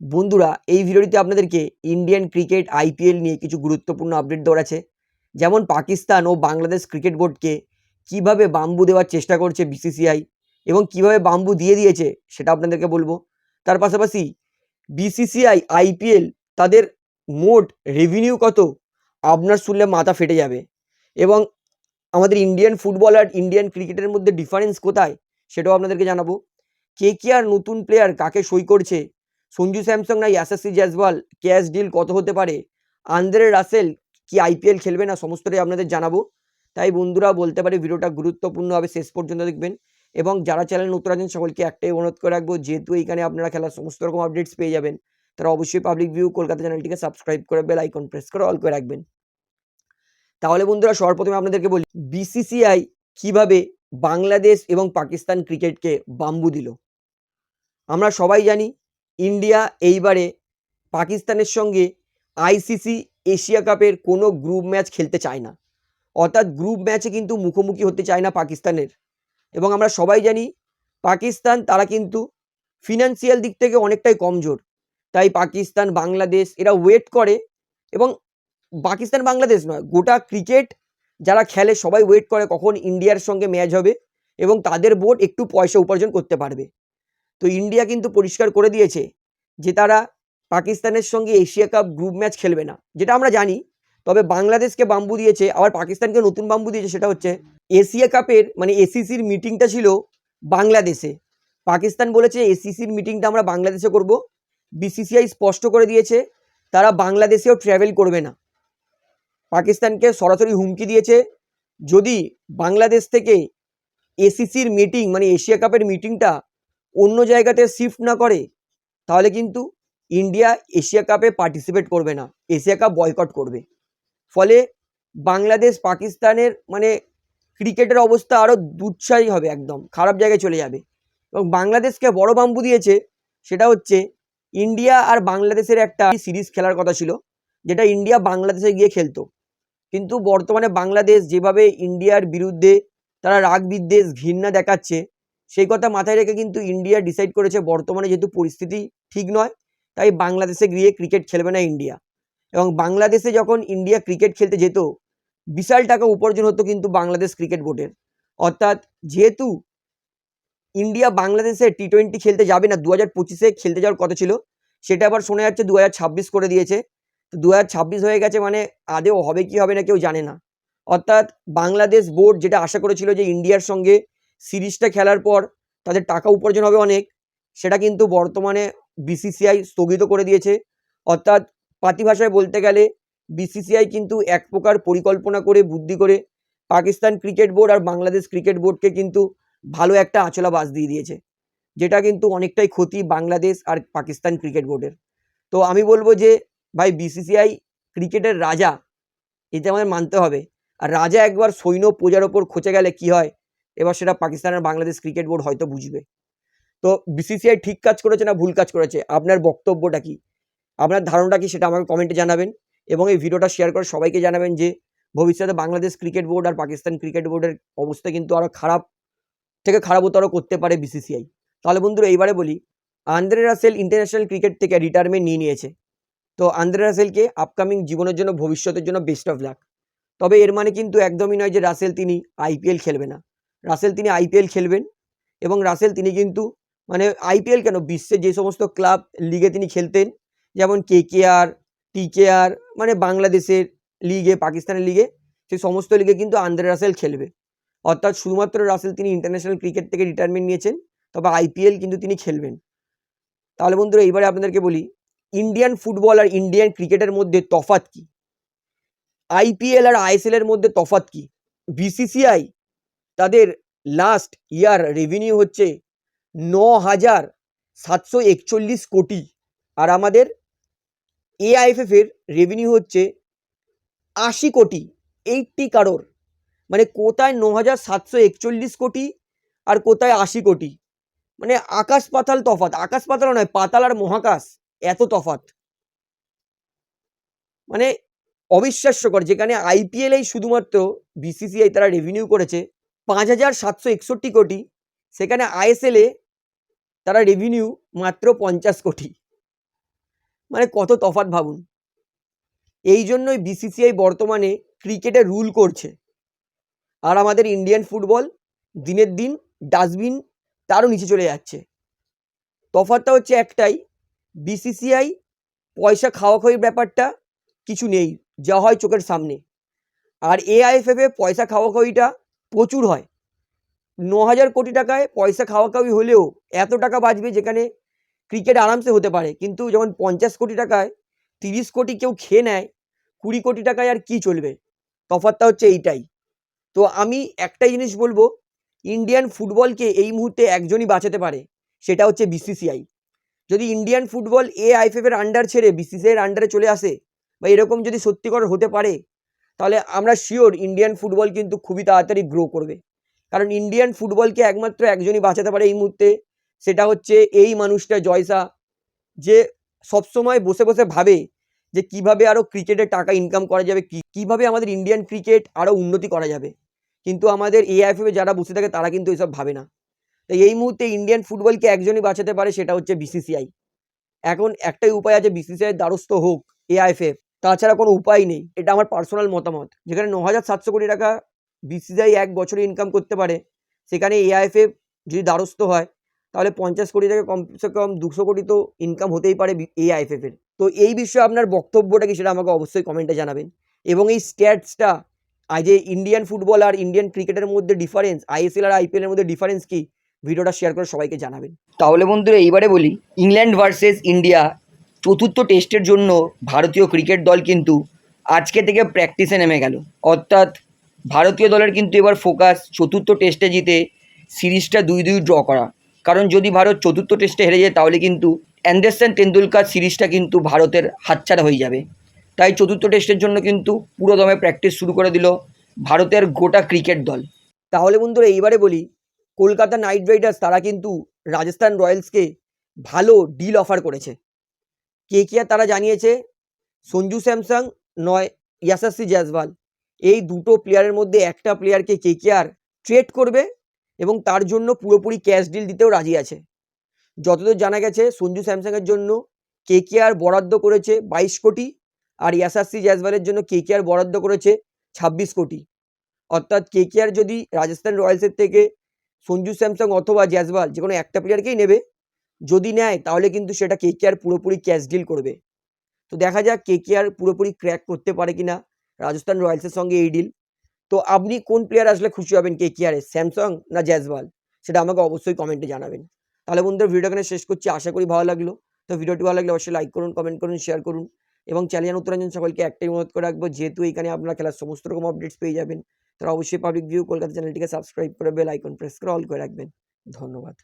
বন্ধুরা, এই ভিডিওটিতে আপনাদেরকে ইন্ডিয়ান ক্রিকেট আইপিএল নিয়ে কিছু গুরুত্বপূর্ণ আপডেট দেওয়ার আছে। যেমন পাকিস্তান ও বাংলাদেশ ক্রিকেট বোর্ডকে কীভাবে বাম্বু দেওয়ার চেষ্টা করছে বিসিসিআই এবং কীভাবে বাম্বু দিয়ে দিয়েছে সেটা আপনাদেরকে বলব। তার পাশাপাশি বিসিসিআই আইপিএল তাদের মোট রেভিনিউ কত আপনার শুনলে মাথা ফেটে যাবে। এবং আমাদের ইন্ডিয়ান ফুটবল আর ইন্ডিয়ান ক্রিকেটের মধ্যে ডিফারেন্স কোথায় সেটাও আপনাদেরকে জানাব। কে কে আর নতুন প্লেয়ার কাকে সই করছে সঞ্জু স্যামসং না ইয়াসাসি জ্যাসওয়াল ক্যাশ ডিল কত হতে পারে? আন্দ্রে রাসেল কি আইপিএল খেলবে না? সমস্তটাই আপনাদের জানাব। তাই বন্ধুরা বলতে পারি ভিডিওটা গুরুত্বপূর্ণ হবে শেষ পর্যন্ত দেখবেন এবং যারা চ্যানেল নতুন আছেন সকলকে একটাই অনুরোধ করে রাখব, যেহেতু এইখানে আপনারা খেলার সমস্ত রকম আপডেটস পেয়ে যাবেন, তারা অবশ্যই পাবলিক ভিউ কলকাতা চ্যানেলটিকে সাবস্ক্রাইব করে বেল আইকন প্রেস করে অল করে রাখবেন। তাহলে বন্ধুরা সর্বপ্রথমে আপনাদেরকে বলি বিসিসিআই কীভাবে বাংলাদেশ এবং পাকিস্তান ক্রিকেটকে বাম্বু দিল? আমরা সবাই জানি ইন্ডিয়া এইবারে পাকিস্তানের সঙ্গে আইসিসি এশিয়া কাপের কোনো গ্রুপ ম্যাচ খেলতে চায় না। অর্থাৎ গ্রুপ ম্যাচে কিন্তু মুখোমুখি হতে চায় না পাকিস্তানের। এবং আমরা সবাই জানি পাকিস্তান তারা কিন্তু ফিনান্সিয়াল দিক থেকে অনেকটাই কমজোর। তাই পাকিস্তান, বাংলাদেশ এরা ওয়েট করে এবং পাকিস্তান, বাংলাদেশ নয়, গোটা ক্রিকেট যারা খেলে সবাই ওয়েট করে কখন ইন্ডিয়ার সঙ্গে ম্যাচ হবে এবং তাদের বোর্ড একটু পয়সা উপার্জন করতে পারবে। তো ইন্ডিয়া কিন্তু পরিষ্কার করে দিয়েছে যে তারা পাকিস্তানের সঙ্গে এশিয়া কাপ গ্রুপ ম্যাচ খেলবে না, যেটা আমরা জানি। তবে বাংলাদেশকে বাম্বু দিয়েছে, আবার পাকিস্তানকে নতুন বাম্বু দিয়েছে, সেটা হচ্ছে এশিয়া কাপের মানে এসিসির মিটিংটা ছিল বাংলাদেশে। পাকিস্তান বলেছে এসিসির মিটিংটা আমরা বাংলাদেশে করব। বিসিসিআই স্পষ্ট করে দিয়েছে, তারা বাংলাদেশেও ট্র্যাভেল করবে না। পাকিস্তানকে সরাসরি হুমকি দিয়েছে, যদি বাংলাদেশ থেকে এসিসির মিটিং মানে এশিয়া কাপের মিটিংটা অন্য জায়গাতে শিফট না করে, তাহলে কিন্তু ইন্ডিয়া এশিয়া কাপে পার্টিসিপেট করবে না এশিয়া কাপ বয়কট করবে। ফলে বাংলাদেশ, পাকিস্তানের মানে ক্রিকেটের অবস্থা আরও দুঃসাহী হবে একদম, খারাপ জায়গায় চলে যাবে। এবং বাংলাদেশকে বড় বাম্বু দিয়েছে, সেটা হচ্ছে ইন্ডিয়া আর বাংলাদেশের একটা সিরিজ খেলার কথা ছিল, যেটা ইন্ডিয়া বাংলাদেশে গিয়ে খেলতো। কিন্তু বর্তমানে বাংলাদেশ যেভাবে ইন্ডিয়ার বিরুদ্ধে তারা রাগ বিদ্বেষ ঘৃণা দেখাচ্ছে সেই কথা মাথায় রেখে কিন্তু ইন্ডিয়া ডিসাইড করেছে বর্তমানে যেহেতু পরিস্থিতি ঠিক নয়, তাই বাংলাদেশে গিয়ে ক্রিকেট খেলবে না ইন্ডিয়া। এবং বাংলাদেশে যখন ইন্ডিয়া ক্রিকেট খেলতে যেত, বিশাল টাকা উপার্জন হতো কিন্তু বাংলাদেশ ক্রিকেট বোর্ডের অর্থাৎ যেহেতু ইন্ডিয়া বাংলাদেশে টি টোয়েন্টি খেলতে যাবে না দু হাজার পঁচিশে খেলতে যাওয়ার কথা ছিল, সেটা আবার শোনা যাচ্ছে দু হাজার ছাব্বিশ করে দিয়েছে। তো দু হাজার ছাব্বিশ হয়ে গেছে মানে আদেও হবে কি হবে না কেউ জানে না। অর্থাৎ বাংলাদেশ বোর্ড যেটা আশা করেছিল যে ইন্ডিয়ার সঙ্গে সিরিজটা খেলার পর তাদের টাকা উপার্জন হবে অনেক। সেটা কিন্তু বর্তমানে বিসিসিআই স্থগিত করে দিয়েছে। অর্থাৎ পাতি ভাষায় বলতে গেলে বিসিসিআই কিন্তু এক প্রকার পরিকল্পনা করে, বুদ্ধি করে পাকিস্তান ক্রিকেট বোর্ড আর বাংলাদেশ ক্রিকেট বোর্ডকে কিন্তু ভালো একটা আঁচলা বাস দিয়ে দিয়েছে, যেটা কিন্তু অনেকটাই ক্ষতি বাংলাদেশ আর পাকিস্তান ক্রিকেট বোর্ডের। তো আমি বলব যে, ভাই বিসিসিআই ক্রিকেটের রাজা এটা আমাদের মানতে হবে। আর রাজা একবার সৈন্য প্রজার ওপর খচে গেলে কি হয়? এবার সেটা পাকিস্তানের বাংলাদেশ ক্রিকেট বোর্ড হয়তো বুঝবে। তো বিসিসিআই ঠিক কাজ করেছে না ভুল কাজ করেছে? আপনার বক্তব্যটা কি? আপনার ধারণাটা কি? সেটা আমাকে কমেন্টে জানাবেন এবং এই ভিডিওটা শেয়ার করে সবাইকে জানাবেন যে ভবিষ্যতে বাংলাদেশ ক্রিকেট বোর্ড আর পাকিস্তান ক্রিকেট বোর্ডের অবস্থা কিন্তু আরও খারাপ থেকে খারাপতর করতে পারে বিসিসিআই তাহলে বন্ধুরা, এইবারে বলি, আন্দ্রে রাসেল ইন্টারন্যাশনাল ক্রিকেট থেকে রিটায়ারমেন্ট নিয়ে নিয়েছে। তো আন্দ্রে রাসেলকে আপকামিং জীবনের জন্য, ভবিষ্যতের জন্য বেস্ট অফ লাক তবে এর মানে কিন্তু একদমই নয় যে রাসেল তিনি আইপিএল খেলবে না। রাসেল তিনি আইপিএল খেলবেন এবং রাসেল তিনি কিন্তু মানে আইপিএল কেন? বিশ্বের যে সমস্ত ক্লাব লিগে তিনি খেলতেন, যেমন কে কে আর, টি কে আর মানে বাংলাদেশের লিগে, পাকিস্তানের লিগে, সেই সমস্ত লিগে কিন্তু আন্দ্রে রাসেল খেলবে। অর্থাৎ শুধুমাত্র রাসেল তিনি ইন্টারন্যাশনাল ক্রিকেট থেকে রিটায়ারমেন্ট নিয়েছেন, তবে আইপিএল কিন্তু তিনি খেলবেন। তাহলে বন্ধুরা, এইবারে আপনাদেরকে বলি ইন্ডিয়ান ফুটবল আর ইন্ডিয়ান ক্রিকেটের মধ্যে তফাত কি? আইপিএল আর আইএসএল এর মধ্যে তফাত কি? বিসিসিআই তাদের লাস্ট ইয়ার রেভিনিউ হচ্ছে ন হাজার সাতশো একচল্লিশ কোটি। আর আমাদের এআইএফএফ এর রেভিনিউ হচ্ছে আশি কোটি এইটটি কারোর মানে কোথায় ন হাজার সাতশো একচল্লিশ কোটি আর কোথায় আশি কোটি? মানে আকাশ পাতাল তফাত আকাশ পাতাল নয়, পাতাল আর মহাকাশ, এত তফাত মানে অবিশ্বাস্যকর, যেখানে আইপিএলেই শুধুমাত্র বিসিসিআই তারা রেভিনিউ করেছে পাঁচ হাজার সাতশো একষট্টি কোটি, সেখানে আইএসএলে তারা রেভিনিউ মাত্র পঞ্চাশ কোটি। মানে কত তফাৎ ভাবুন। এই জন্যই বিসিসিআই বর্তমানে ক্রিকেটে রুল করছে। আর আমাদের ইন্ডিয়ান ফুটবল দিনের দিন ডাস্টবিন তারও নিচে চলে যাচ্ছে। তফাৎটা হচ্ছে একটাই বিসিসিআই পয়সা খাওয়া খাওয়ির ব্যাপারটা কিছু নেই, যা হয় চোখের সামনে। আর এআইএফএফে পয়সা খাওয়া খাওয়িটা প্রচুর হয়। ন হাজার কোটি টাকায় পয়সা খাওয়া খাওয়ি হলেও এত টাকা বাঁচবে যেখানে ক্রিকেট আরামসে হতে পারে। কিন্তু যখন পঞ্চাশ কোটি টাকায়, তিরিশ কোটি কেউ খেয়ে নেয়, কুড়ি কোটি টাকায় আর কি চলবে? তফাৎটা হচ্ছে এইটাই। তো আমি একটাই জিনিস বলব ইন্ডিয়ান ফুটবলকে এই মুহূর্তে একজনই বাঁচাতে পারে, সেটা হচ্ছে বিসিসিআই যদি ইন্ডিয়ান ফুটবল এ আইএফএফের আন্ডার ছেড়ে বিসিসিআইয়ের আন্ডারে চলে আসে, বা এরকম যদি সত্যিকর হতে পারে তাহলে আমরা শিওর ইন্ডিয়ান ফুটবল কিন্তু খুবই তাড়াতাড়ি গ্রো করবে। কারণ ইন্ডিয়ান ফুটবলকে একমাত্র একজনই বাঁচাতে পারে এই মুহূর্তে, সেটা হচ্ছে এই মানুষটা জয়সা, যে সবসময় বসে বসে ভাবে যে কীভাবে আরও ক্রিকেটে টাকা ইনকাম করা যাবে, কি কীভাবে আমাদের ইন্ডিয়ান ক্রিকেট আরও উন্নতি করা যাবে। কিন্তু আমাদের এআইএফএফে যারা বসে থাকে, তারা কিন্তু এসব ভাবে না। তাই এই মুহূর্তে ইন্ডিয়ান ফুটবলকে একজনই বাঁচাতে পারে, সেটা হচ্ছে বিসিসিআই এখন একটাই উপায় আছে বিসিসিআই দ্বারস্থ হোক এআইএফএফ তাছাড়া কোনো উপায় নেই। এটা আমার পার্সোনাল মতামত। যেখানে ন হাজার সাতশো কোটি টাকা বিসিসিআই এক বছরে ইনকাম করতে পারে, সেখানে এআইএফএফ যদি দ্বারস্থ হয়, তাহলে পঞ্চাশ কোটি থেকে কমসে কম দুশো কোটি তো ইনকাম হতেই পারে এআইএফএফ এর। তো এই বিষয়ে আপনার বক্তব্যটা কি সেটা আমাকে অবশ্যই কমেন্টে জানাবেন। এবং এই স্ট্যাটসটা আজ ইন্ডিয়ান ফুটবল আর ইন্ডিয়ান ক্রিকেটের মধ্যে ডিফারেন্স আইএসএল আর আইপিএল এর মধ্যে ডিফারেন্স কি, ভিডিওটা শেয়ার করে সবাইকে জানাবেন। তাহলে বন্ধুরা এইবারে বলি ইংল্যান্ড ভার্সেস ইন্ডিয়া চতুর্থ টেস্টের জন্য ভারতীয় ক্রিকেট দল কিন্তু আজকে থেকে প্র্যাকটিসে নেমে গেল। অর্থাৎ ভারতীয় দলের কিন্তু এবার ফোকাস চতুর্থ টেস্টে জিতে সিরিজটা দুই দুই ড্র করা। কারণ যদি ভারত চতুর্থ টেস্টে হেরে যায়, তাহলে কিন্তু অ্যান্ডারসন টেন্ডুলকার সিরিজটা কিন্তু ভারতের হাতছাড়া হয়ে যাবে। তাই চতুর্থ টেস্টের জন্য কিন্তু পুরো দমে প্র্যাকটিস শুরু করে দিল ভারতের গোটা ক্রিকেট দল। তাহলে বন্ধুরা, এইবারে বলি, কলকাতা নাইট রাইডার্স তারা কিন্তু রাজস্থান রয়্যালসকে ভালো ডিল অফার করেছে। কে কে তারা জানিয়েছে? সঞ্জু স্যামসাং, নয় ইয়াসাসি জয়সওয়াল। এই দুটো প্লেয়ারের মধ্যে একটা প্লেয়ারকে কে কে আর ট্রেড করবে এবং তার জন্য পুরোপুরি ক্যাশ ডিল দিতেও রাজি আছে। যতদূর জানা গেছে, সঞ্জু স্যামসাংয়ের জন্য কে কে আর বরাদ্দ করেছে বাইশ কোটি আর ইয়াসাসি জয়সওয়ালের জন্য কে কে আর বরাদ্দ করেছে ছাব্বিশ কোটি। অর্থাৎ কে কে আর যদি রাজস্থান রয়্যালসের থেকে সঞ্জু স্যামসাং অথবা জয়সওয়াল যে কোনো একটা প্লেয়ারকেই নেবে যদি নেয়, তাহলে কিন্তু সেটা কে আর পুরোপুরি ক্যাশ ডিল করবে। তো দেখা যাক কে কে আর পুরোপুরি ক্র্যাক করতে পারে কি না রাজস্থান রয়্যালসের সঙ্গে এই ডিল তো আপনি কোন প্লেয়ার আসলে খুশি হবেন কে কে আরে স্যামসাং না জ্যাজবাল সেটা আমাকে অবশ্যই কমেন্টে জানাবেন। তাহলে বন্ধুরা ভিডিও শেষ করছি, আশা করি ভালো লাগল। তো ভিডিওটি ভালো লাগলে অবশ্যই লাইক করুন কমেন্ট করুন শেয়ার করুন। এবং চ্যানেল উত্তরাঞ্জন সকলকে একটাই অনুরোধ করে রাখব, যেহেতু এখানে আপনারা খেলার সমস্ত রকম আপডেটস পেয়ে যাবেন, তারা অবশ্যই পাবলিক ভিউ কলকাতা চ্যানেলটিকে সাবস্ক্রাইব করে বেল আইকন প্রেস করে অল করে রাখবেন। ধন্যবাদ।